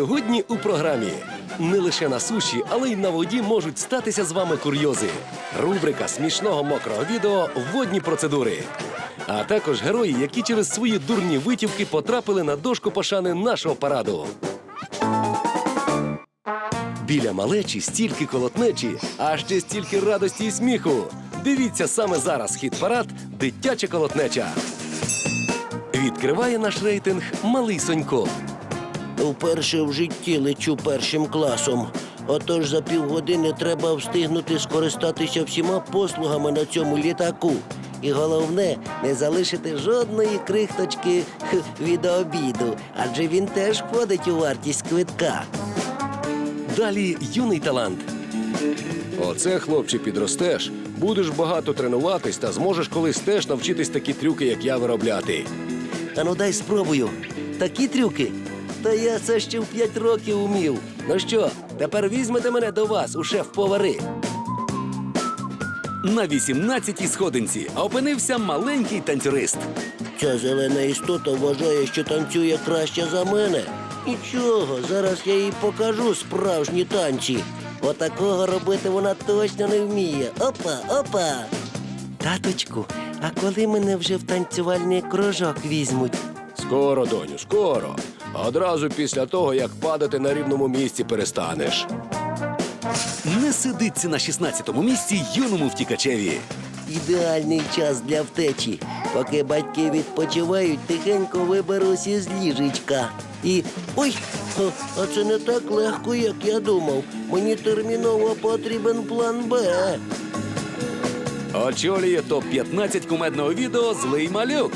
Сьогодні у програмі не лише на суші, але й на воді можуть статися з вами курйози. Рубрика смішного мокрого відео Водні процедури. А також герої, які через свої дурні витівки потрапили на дошку пошани нашого параду. Біля малечі стільки колотнечі, а ще стільки радості і сміху. Дивіться саме зараз хіт парад Дитяча колотнеча. Відкриває наш рейтинг Малий Сонько. Вперше в житті лечу першим класом. Отож за півгодини треба встигнути скористатися всіма послугами на цьому літаку. І головне не залишити жодної крихточки від обіду, адже він теж входить у вартість квитка. Далі юний талант. Оце, хлопче, підростеш. Будеш багато тренуватись та зможеш колись теж навчитись такі трюки, як я виробляти. А ну дай спробую. Такі трюки. Та я це ще в п'ять років умів. Ну що, тепер візьмете мене до вас у шеф-повари. На 18-й сходинці опинився маленький танцюрист. Ця зелена істота вважає, що танцює краще за мене. Нічого, зараз я їй покажу справжні танці. Отакого робити вона точно не вміє. Опа, опа. Таточку, а коли мене вже в танцювальний кружок візьмуть? Скоро, доню, скоро. Одразу після того, як падати на рівному місці перестанеш. Не сидиться на 16-му місці юному втікачеві. Ідеальний час для втечі. Поки батьки відпочивають, тихенько виберусь із ліжечка. І. Ой! а- А це не так легко, як я думав. Мені терміново потрібен план Б. Очолює топ-15 кумедного відео Злий малюк.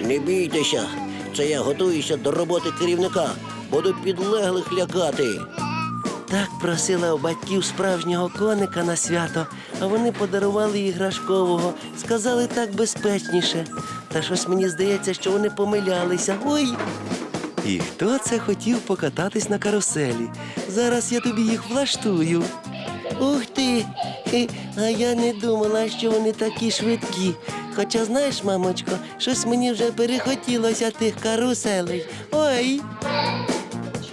Не бійтеся, це я готуюся до роботи керівника. Буду підлеглих лякати. Так просила у батьків справжнього коника на свято, а вони подарували іграшкового. Сказали так безпечніше. Та щось мені здається, що вони помилялися. Ой, І хто це хотів покататись на каруселі? Зараз я тобі їх влаштую. ух ти! А я не думала, що вони такі швидкі. Хоча, знаєш, мамочко, щось мені вже перехотілося тих каруселей. Ой!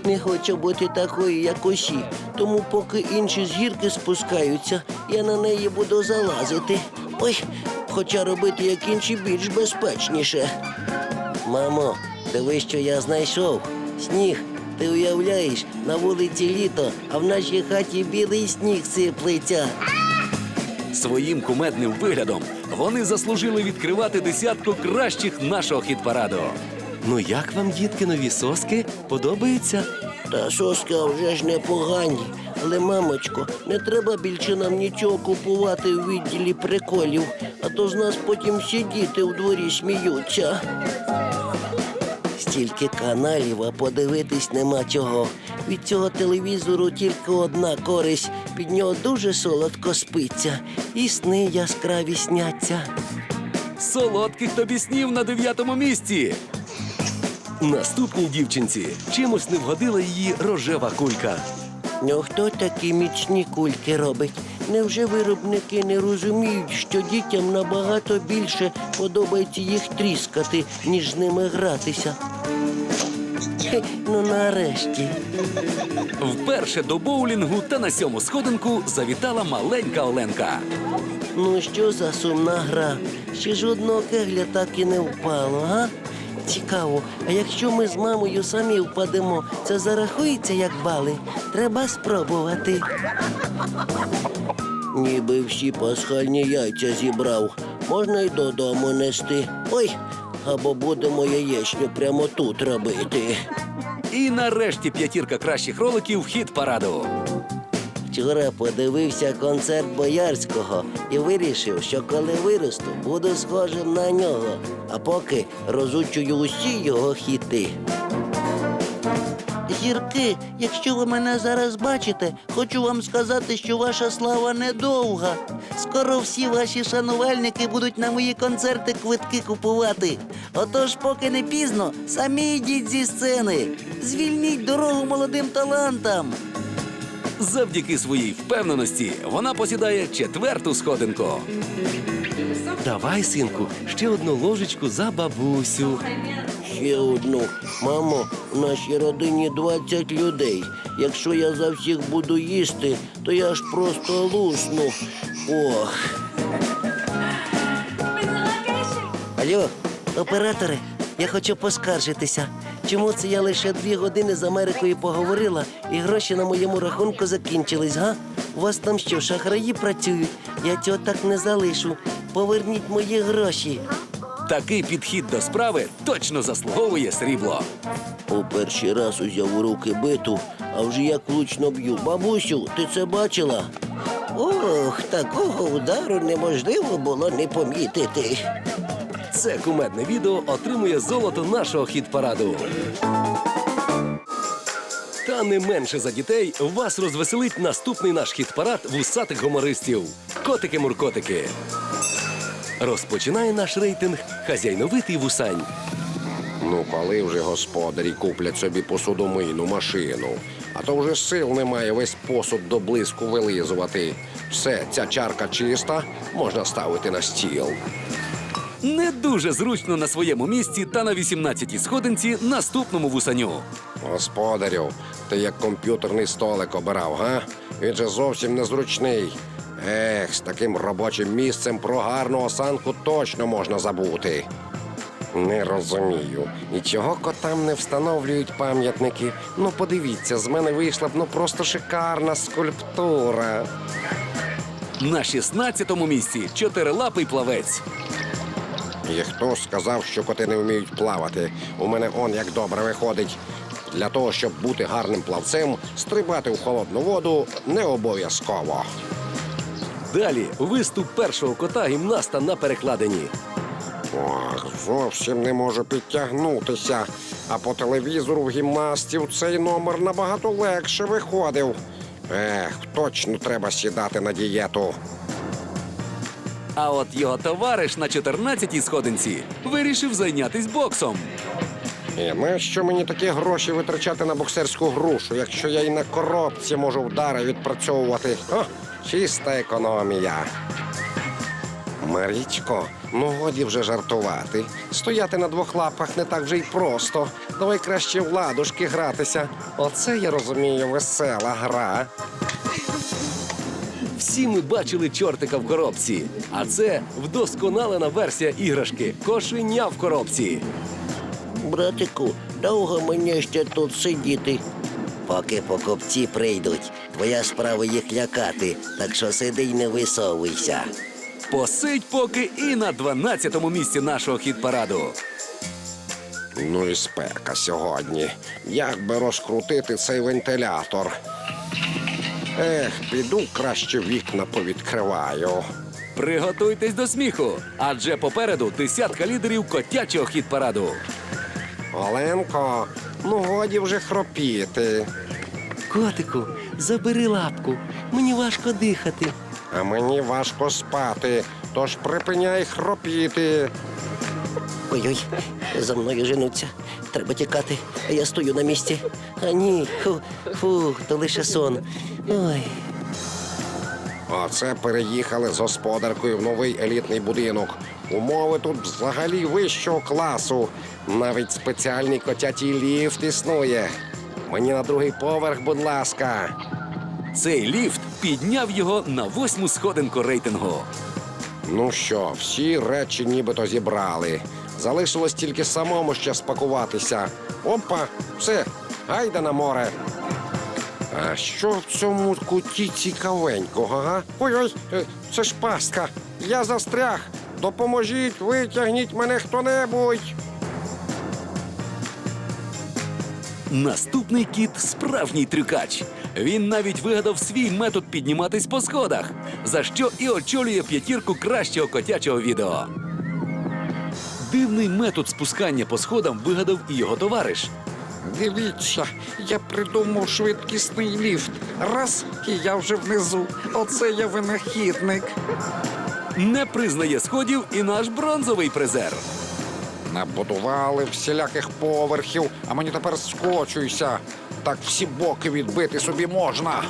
Не хочу бути такою, як усі. Тому поки інші з гірки спускаються, я на неї буду залазити. Ой, хоча робити як інші більш безпечніше. Мамо, дивись, що я знайшов. Сніг. Ти уявляєш, на вулиці літо, а в нашій хаті білий сніг сиплеться. Своїм кумедним виглядом вони заслужили відкривати десятку кращих нашого хіт-параду. Ну як вам, дітки, нові соски? Подобаються? Та соска вже ж непогані. Але, мамочко, не треба більше нам нічого купувати в відділі приколів, а то з нас потім всі діти у дворі сміються. Стільки каналів, а подивитись нема чого. Від цього телевізору тільки одна користь. Під нього дуже солодко спиться, і сни яскраві сняться. Солодких тобі снів на дев'ятому місці. Наступній дівчинці чимось не вгодила її рожева кулька. Ну хто такі міцні кульки робить? Невже виробники не розуміють, що дітям набагато більше подобається їх тріскати, ніж з ними гратися? Ну нарешті. Вперше до боулінгу та на сьому сходинку завітала маленька Оленка. Ну що за сумна гра? Ще жодного кегля так і не впало, а? Цікаво, а якщо ми з мамою самі впадемо, це зарахується як бали? Треба спробувати. Ніби всі пасхальні яйця зібрав. Можна й додому нести. Ой, або будемо яєчню прямо тут робити. І нарешті п'ятірка кращих роликів хіт параду. Вчора подивився концерт Боярського і вирішив, що коли виросту, буду схожим на нього, а поки розучую усі його хіти. Зірки, якщо ви мене зараз бачите, хочу вам сказати, що ваша слава недовга. Скоро всі ваші шанувальники будуть на мої концерти квитки купувати. Отож, поки не пізно, самі йдіть зі сцени. Звільніть дорогу молодим талантам. Завдяки своїй впевненості вона посідає четверту сходинку. Давай, синку, ще одну ложечку за бабусю. Ще одну. Мамо, в нашій родині 20 людей. Якщо я за всіх буду їсти, то я ж просто лусну. Ох. Алло, оператори, я хочу поскаржитися. Чому це я лише дві години з Америкою поговорила і гроші на моєму рахунку закінчились, га? У вас там що, шахраї працюють? Я цього так не залишу. Поверніть мої гроші. Такий підхід до справи точно заслуговує срібло. У перший раз узяв у руки биту, а вже як влучно б'ю. Бабусю, ти це бачила? Ох, такого удару неможливо було не помітити. Це кумедне відео отримує золото нашого хіт-параду. Та не менше за дітей вас розвеселить наступний наш хіт-парад вусатих гумористів Котики-муркотики. Розпочинає наш рейтинг хазяйновитий вусань. Ну, коли вже господарі куплять собі посудомийну машину, а то вже сил немає весь посуд до блиску вилизувати. Все, ця чарка чиста, можна ставити на стіл. Не дуже зручно на своєму місці та на 18-й сходинці наступному вусаню. Господарю, ти як комп'ютерний столик обирав, га? Він же зовсім незручний. Ех, з таким робочим місцем про гарну осанку точно можна забути. Не розумію. І чого котам не встановлюють пам'ятники? Ну, подивіться, з мене вийшла б ну просто шикарна скульптура. На 16-му місці чотирилапий плавець. І хто сказав, що коти не вміють плавати? У мене он як добре виходить. Для того, щоб бути гарним плавцем, стрибати в холодну воду не обов'язково. Далі виступ першого кота гімнаста на перекладині. Ох, зовсім не можу підтягнутися. А по телевізору в гімнастів цей номер набагато легше виходив. Ех, точно треба сідати на дієту. А от його товариш на 14-й сходинці вирішив зайнятись боксом. І нащо мені такі гроші витрачати на боксерську грушу, якщо я і на коробці можу вдари відпрацьовувати? О, чиста економія. Марічко, ну годі вже жартувати. Стояти на двох лапах не так вже й просто. Давай краще в ладушки гратися. Оце я розумію, весела гра. Всі ми бачили чортика в коробці, а це вдосконалена версія іграшки кошеня в коробці. Братику, довго мені ще тут сидіти. Поки покупці прийдуть, твоя справа їх лякати, так що сиди й не висовуйся. Посидь поки і на 12-му місці нашого хіт-параду. Ну і спека сьогодні. Як би розкрутити цей вентилятор? Ех, піду краще вікна повідкриваю. Приготуйтесь до сміху, адже попереду десятка лідерів котячого хіт-параду. Оленко, ну годі вже хропіти. Котику, забери лапку. Мені важко дихати. А мені важко спати, тож припиняй хропіти. Ой-ой, за мною женуться. Треба тікати, а я стою на місці. А ні, фу, фу, то лише сон. Ой. Оце переїхали з господаркою в новий елітний будинок. Умови тут взагалі вищого класу. Навіть спеціальний котячий ліфт існує. Мені на другий поверх, будь ласка. Цей ліфт підняв його на восьму сходинку рейтингу. Ну що, всі речі нібито зібрали. Залишилось тільки самому ще спакуватися. Опа, все, гайда на море. А що в цьому куті цікавенького, га? Ой-ой, е, це ж пастка. Я застряг. Допоможіть, витягніть мене хто-небудь. Наступний кіт справжній трюкач. Він навіть вигадав свій метод підніматись по сходах, за що і очолює п'ятірку кращого котячого відео. Дивний метод спускання по сходам вигадав і його товариш. Дивіться, я придумав швидкісний ліфт. Раз, і я вже внизу. Оце я винахідник. Не признає сходів і наш бронзовий призер. Набудували всіляких поверхів, а мені тепер скочуйся. Так всі боки відбити собі можна.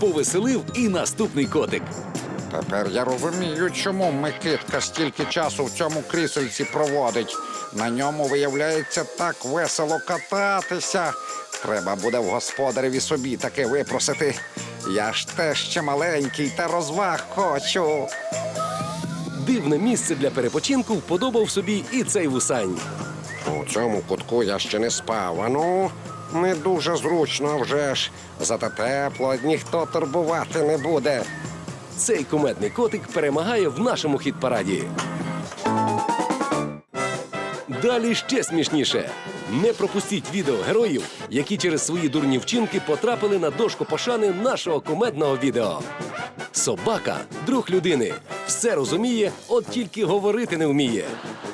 Повеселив і наступний котик. Тепер я розумію, чому Микитка стільки часу в цьому крісельці проводить. На ньому виявляється так весело кататися. Треба буде в господареві собі таке випросити. Я ж теж ще маленький та розваг хочу. Дивне місце для перепочинку вподобав собі і цей вусань. У цьому кутку я ще не спав. А ну, не дуже зручно а вже ж. Зате тепло, ніхто турбувати не буде. Цей кумедний котик перемагає в нашому хіт-параді. Далі ще смішніше. Не пропустіть відео героїв, які через свої дурні вчинки потрапили на дошку пошани нашого кумедного відео. Собака друг людини. Все розуміє, от тільки говорити не вміє.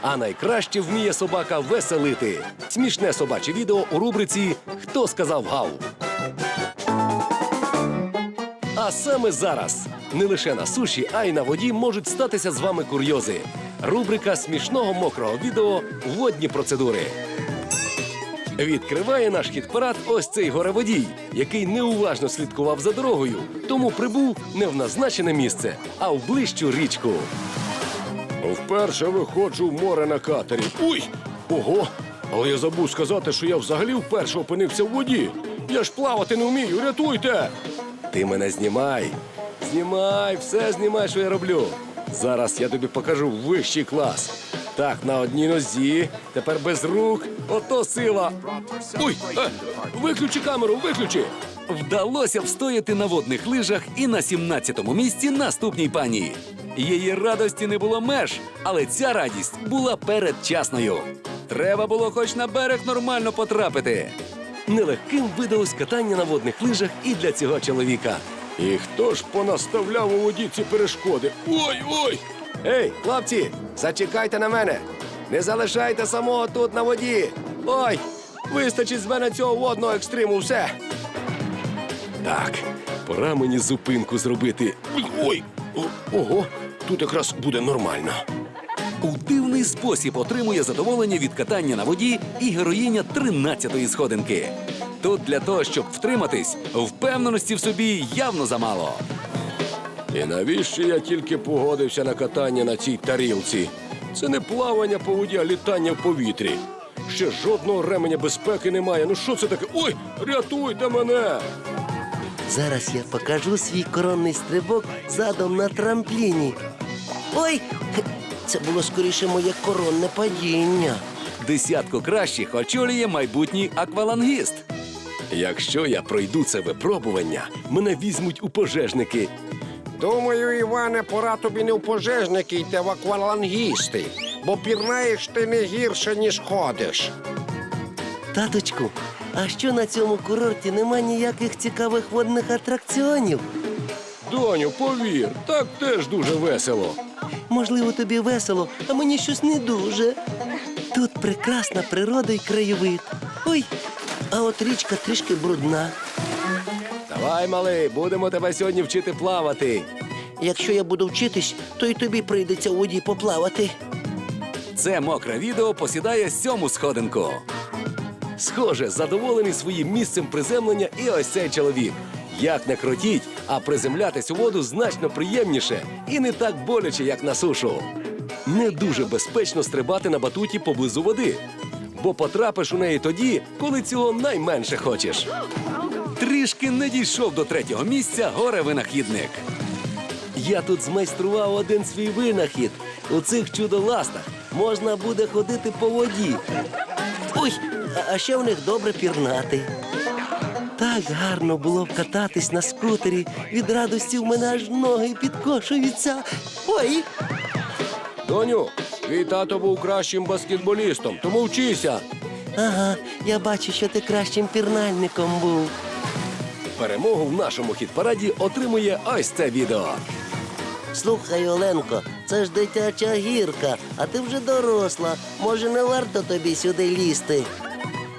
А найкраще вміє собака веселити. Смішне собаче відео у рубриці Хто сказав гав. А саме зараз не лише на суші, а й на воді можуть статися з вами курйози. Рубрика смішного мокрого відео Водні процедури. Відкриває наш хіт-парад ось цей гореводій, який неуважно слідкував за дорогою, тому прибув не в назначене місце, а в ближчу річку. Вперше виходжу в море на катері. Уй! Ого! Але я забув сказати, що я взагалі вперше опинився в воді. Я ж плавати не вмію, рятуйте! Ти мене знімай. Знімай, все знімай, що я роблю. Зараз я тобі покажу вищий клас. Так, на одній нозі, тепер без рук. Ото сила. Ой, е, виключи камеру, виключи. Вдалося встояти на водних лижах і на 17-му місці наступній пані. Її радості не було меж, але ця радість була передчасною. Треба було хоч на берег нормально потрапити. Нелегким видалось катання на водних лижах і для цього чоловіка. І хто ж понаставляв у воді ці перешкоди? Ой, ой! Ей, хлопці, зачекайте на мене! Не залишайте самого тут на воді! Ой! Вистачить з мене цього водного екстриму, все! Так, пора мені зупинку зробити. Ой! Ого, тут якраз буде нормально. У дивний спосіб отримує задоволення від катання на воді і героїня 13-ї сходинки. Тут для того, щоб втриматись, впевненості в собі явно замало. І навіщо я тільки погодився на катання на цій тарілці? Це не плавання по воді, а літання в повітрі. Ще жодного ременя безпеки немає. Ну що це таке? Ой, рятуйте мене! Зараз я покажу свій коронний стрибок задом на трампліні. Ой! Це було скоріше моє коронне падіння. Десятку кращих очолює майбутній аквалангіст. Якщо я пройду це випробування, мене візьмуть у пожежники. Думаю, Іване, пора тобі не в пожежники йти в аквалангісти, бо пірнаєш ти не гірше, ніж ходиш. Таточку, а що на цьому курорті нема ніяких цікавих водних атракціонів? Доню, повір, так теж дуже весело. Можливо, тобі весело, а мені щось не дуже. Тут прекрасна природа і краєвид. Ой, а от річка трішки брудна. Давай, малий, будемо тебе сьогодні вчити плавати. Якщо я буду вчитись, то й тобі прийдеться у воді поплавати. Це мокре відео посідає сьому сходинку. Схоже, задоволений своїм місцем приземлення і ось цей чоловік. Як не крутіть, а приземлятись у воду значно приємніше і не так боляче, як на сушу. Не дуже безпечно стрибати на батуті поблизу води, бо потрапиш у неї тоді, коли цього найменше хочеш. Трішки не дійшов до третього місця горе-винахідник. Я тут змайстрував один свій винахід. У цих чудоластах можна буде ходити по воді. Ой, а- а ще в них добре пірнати. Так гарно було б кататись на скутері. Від радості в мене аж ноги підкошуються. Ой, Доню, твій тато був кращим баскетболістом, тому вчися. ага, я бачу, що ти кращим пірнальником був. Перемогу в нашому хіт-параді отримує ось це відео. Слухай, Оленко, це ж дитяча гірка, а ти вже доросла. Може, не варто тобі сюди лізти?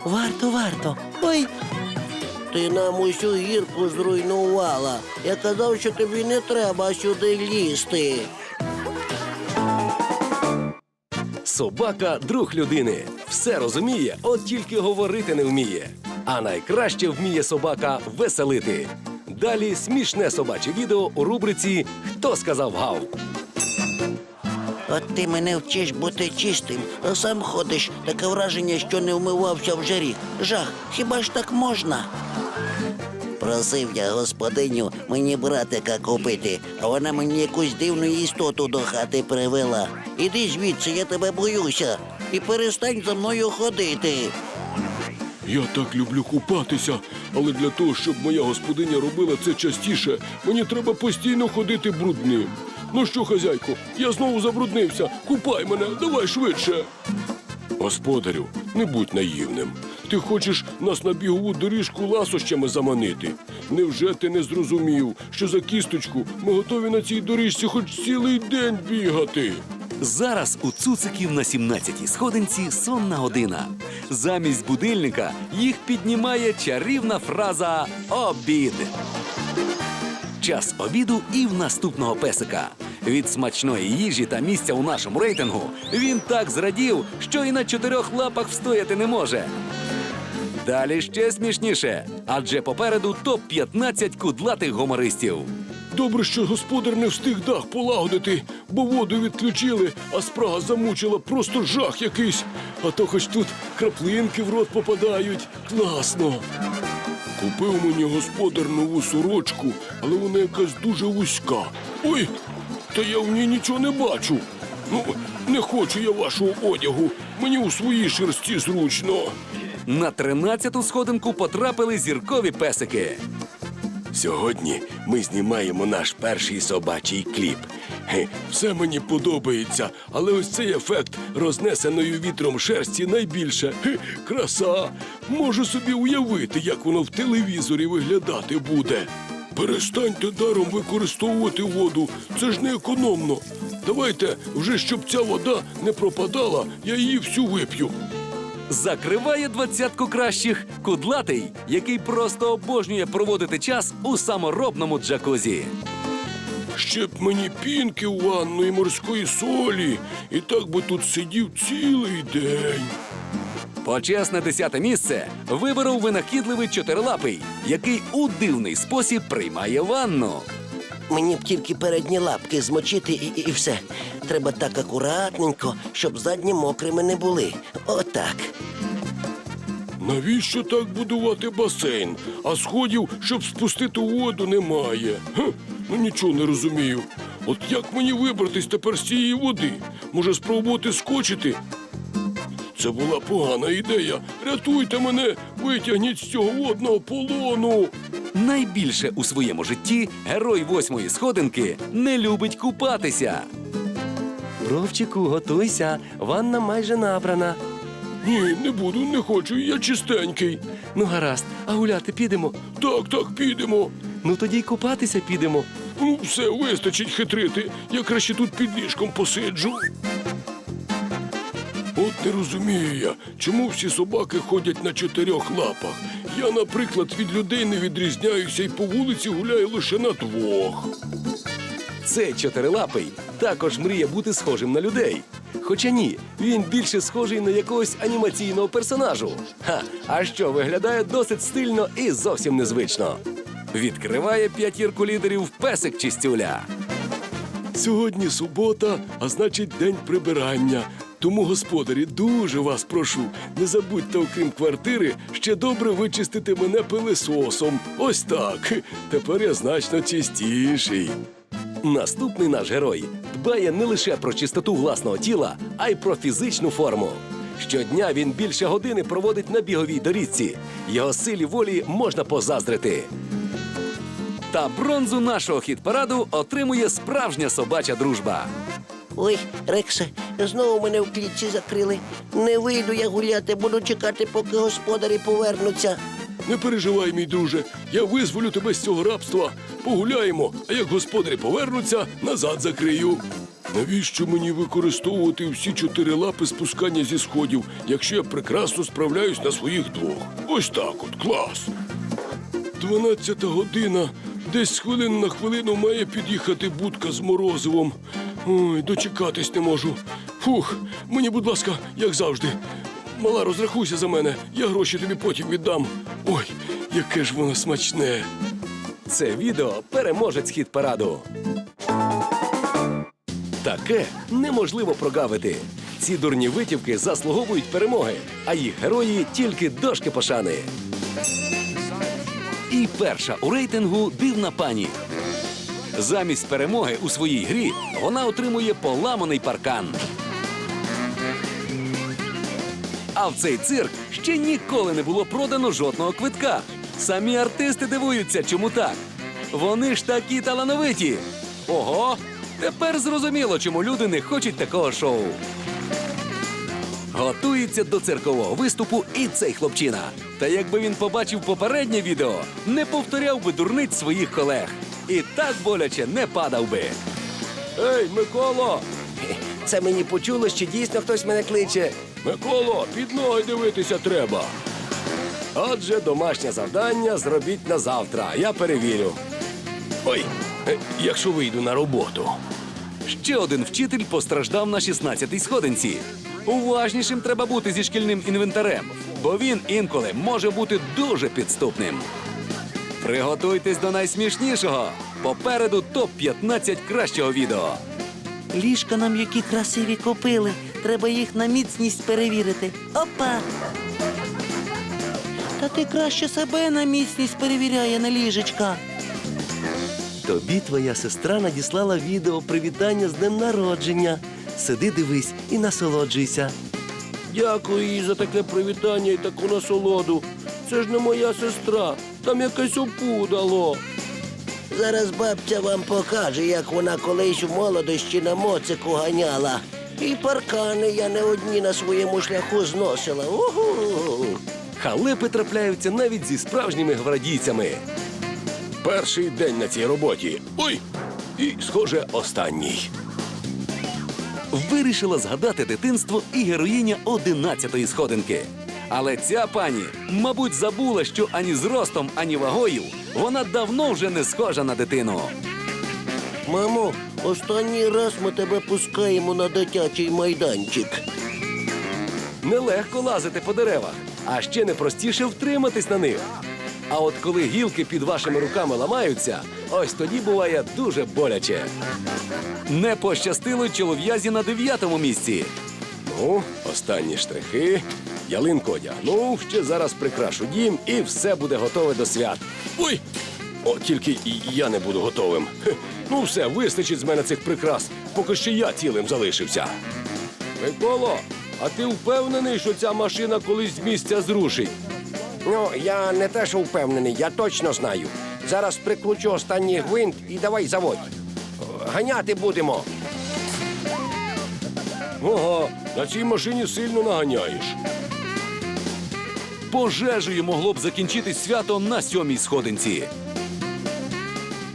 Варто, варто. Ой. Ти нам усю гірку зруйнувала. Я казав, що тобі не треба сюди лізти. Собака друг людини. Все розуміє, от тільки говорити не вміє. А найкраще вміє собака веселити. Далі смішне собаче відео у рубриці Хто сказав гав. От ти мене вчиш бути чистим, а сам ходиш, таке враження, що не вмивався вже рік. Жах, хіба ж так можна? Просив я господиню мені братика купити, а вона мені якусь дивну істоту до хати привела. Іди звідси, я тебе боюся, і перестань за мною ходити. Я так люблю купатися, але для того, щоб моя господиня робила це частіше, мені треба постійно ходити брудним. Ну що, хазяйко, я знову забруднився. Купай мене, давай швидше. Господарю, не будь наївним. Ти хочеш нас на бігову доріжку ласощами заманити? Невже ти не зрозумів, що за кісточку ми готові на цій доріжці хоч цілий день бігати? Зараз у цуциків на 17-й сходинці сонна година. Замість будильника їх піднімає чарівна фраза обід. Час обіду і в наступного песика. Від смачної їжі та місця у нашому рейтингу він так зрадів, що і на чотирьох лапах встояти не може. Далі ще смішніше, адже попереду топ-15 кудлатих гумористів. Добре, що господар не встиг дах полагодити, бо воду відключили, а спрага замучила просто жах якийсь. А то хоч тут краплинки в рот попадають. Класно. Купив мені господар нову сорочку, але вона якась дуже вузька. Ой, та я в ній нічого не бачу. Ну, не хочу я вашого одягу. Мені у своїй шерсті зручно. На 13-ту сходинку потрапили зіркові песики. Сьогодні ми знімаємо наш перший собачий кліп. Все мені подобається, але ось цей ефект рознесеної вітром шерсті найбільше. Краса. Можу собі уявити, як воно в телевізорі виглядати буде. Перестаньте даром використовувати воду. Це ж не економно. Давайте вже щоб ця вода не пропадала, я її всю вип'ю. Закриває двадцятку кращих кудлатий, який просто обожнює проводити час у саморобному джакузі. Ще б мені пінки у ванну і морської солі. І так би тут сидів цілий день. Почесне десяте місце виборов винахідливий чотирилапий, який у дивний спосіб приймає ванну. Мені б тільки передні лапки змочити і, і, і все. Треба так акуратненько, щоб задні мокрими не були. Отак. Навіщо так будувати басейн? А сходів, щоб спустити воду, немає. Ге, ну нічого не розумію. От як мені вибратись тепер з цієї води? Може, спробувати скочити? Це була погана ідея. Рятуйте мене, витягніть з цього водного полону. Найбільше у своєму житті герой восьмої сходинки не любить купатися. Бровчику, готуйся, ванна майже набрана. Ні, не буду, не хочу, я чистенький. Ну, гаразд, а гуляти підемо. Так, так, підемо. Ну тоді й купатися підемо. Ну, все, вистачить хитрити. Я краще тут під ліжком посиджу. От не розумію я, чому всі собаки ходять на чотирьох лапах. Я, наприклад, від людей не відрізняюся і по вулиці гуляю лише на двох. Цей чотирилапий також мріє бути схожим на людей. Хоча ні, він більше схожий на якогось анімаційного персонажу. Ха, а що виглядає досить стильно і зовсім незвично. Відкриває п'ятірку лідерів песик Чистюля. Сьогодні субота, а значить день прибирання. Тому, господарі, дуже вас прошу, не забудьте, окрім квартири, ще добре вичистити мене пилисосом. Ось так. Тепер я значно чистіший. Наступний наш герой дбає не лише про чистоту власного тіла, а й про фізичну форму. Щодня він більше години проводить на біговій доріжці. Його силі волі можна позаздрити. Та бронзу нашого хіт-параду отримує справжня собача дружба. Ой, Рексе, знову мене в клітці закрили. Не вийду я гуляти, буду чекати, поки господарі повернуться. Не переживай, мій друже, я визволю тебе з цього рабства. Погуляємо, а як господарі повернуться, назад закрию. Навіщо мені використовувати всі чотири лапи спускання зі сходів, якщо я прекрасно справляюсь на своїх двох? Ось так от, клас. Дванадцята година. Десь з хвилини на хвилину має під'їхати будка з морозивом. Ой, дочекатись не можу. Фух, мені, будь ласка, як завжди. Мала, розрахуйся за мене, я гроші тобі потім віддам. Ой, яке ж воно смачне. Це відео переможець хіт параду. Таке неможливо прогавити. Ці дурні витівки заслуговують перемоги, а їх герої тільки дошки пошани. І перша у рейтингу дивна пані. Замість перемоги у своїй грі вона отримує поламаний паркан. А в цей цирк ще ніколи не було продано жодного квитка. Самі артисти дивуються, чому так. Вони ж такі талановиті. Ого, тепер зрозуміло, чому люди не хочуть такого шоу. Готується до циркового виступу і цей хлопчина. Та якби він побачив попереднє відео, не повторяв би дурниць своїх колег. І так боляче не падав би. Ей, Миколо! Це мені почулось, чи дійсно хтось мене кличе. Миколо, під ноги дивитися треба. Отже, домашнє завдання зробіть на завтра. Я перевірю. Ой, е, якщо вийду на роботу. Ще один вчитель постраждав на 16-й сходинці. Уважнішим треба бути зі шкільним інвентарем, бо він інколи може бути дуже підступним. Приготуйтесь до найсмішнішого. Попереду топ-15 кращого відео. Ліжка нам які красиві купили. Треба їх на міцність перевірити. Опа! Та ти краще себе на міцність перевіряє на ліжечка. Тобі твоя сестра надіслала відео привітання з днем народження. Сиди, дивись і насолоджуйся. Дякую їй за таке привітання і таку насолоду. Це ж не моя сестра, там якесь опудало. Зараз бабця вам покаже, як вона колись в молодості на моцику ганяла. І паркани я не одні на своєму шляху зносила. Угу. Халепи трапляються навіть зі справжніми гвардійцями. Перший день на цій роботі. Ой! І, схоже, останній. Вирішила згадати дитинство і героїня 11-ї сходинки. Але ця пані, мабуть, забула, що ані зростом, ані вагою вона давно вже не схожа на дитину. Мамо, останній раз ми тебе пускаємо на дитячий майданчик. Нелегко лазити по деревах, а ще непростіше втриматись на них. А от коли гілки під вашими руками ламаються, ось тоді буває дуже боляче. Не пощастило чолов'язі на дев'ятому місці. Ну, останні штрихи. Ялинку одягнув, ще зараз прикрашу дім і все буде готове до свят. Ой! О, тільки і я не буду готовим. Хе, Ну, все, вистачить з мене цих прикрас, поки ще я цілим залишився. Миколо, а ти впевнений, що ця машина колись з місця зрушить? Ну, я не те, що впевнений, я точно знаю. Зараз прикручу останній гвинт і давай заводь. Ганяти будемо. Ага, на цій машині сильно наганяєш. Пожежею могло б закінчитись свято на сьомій сходинці.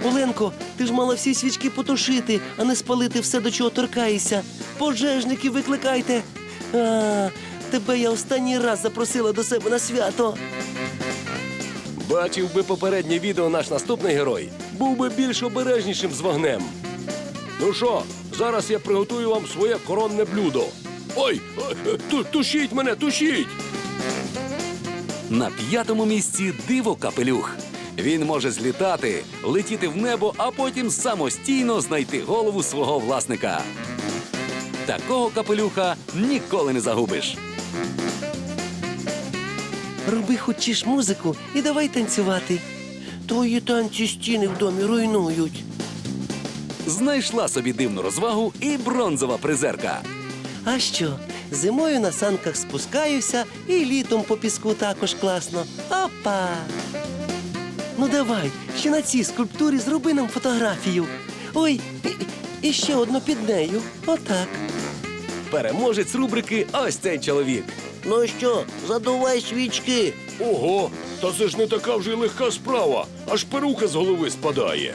Оленко, ти ж мала всі свічки потушити, а не спалити все, до чого торкаєшся. Пожежників викликайте. А, тебе я останній раз запросила до себе на свято. Бачив би попереднє відео наш наступний герой, був би більш обережнішим з вогнем. Ну що, зараз я приготую вам своє коронне блюдо. Ой, ой, ту- тушіть мене, тушіть! На п'ятому місці диво капелюх. Він може злітати, летіти в небо, а потім самостійно знайти голову свого власника. Такого капелюха ніколи не загубиш. Роби хочеш музику і давай танцювати. Твої танці стіни в домі руйнують. Знайшла собі дивну розвагу і бронзова призерка. А що? Зимою на санках спускаюся і літом по піску також класно. Опа! Ну давай, ще на цій скульптурі зроби нам фотографію. Ой, і, і ще одну під нею. Отак. Переможець рубрики Ось цей чоловік. Ну що, задувай свічки. Ого, та це ж не така вже й легка справа, аж перука з голови спадає.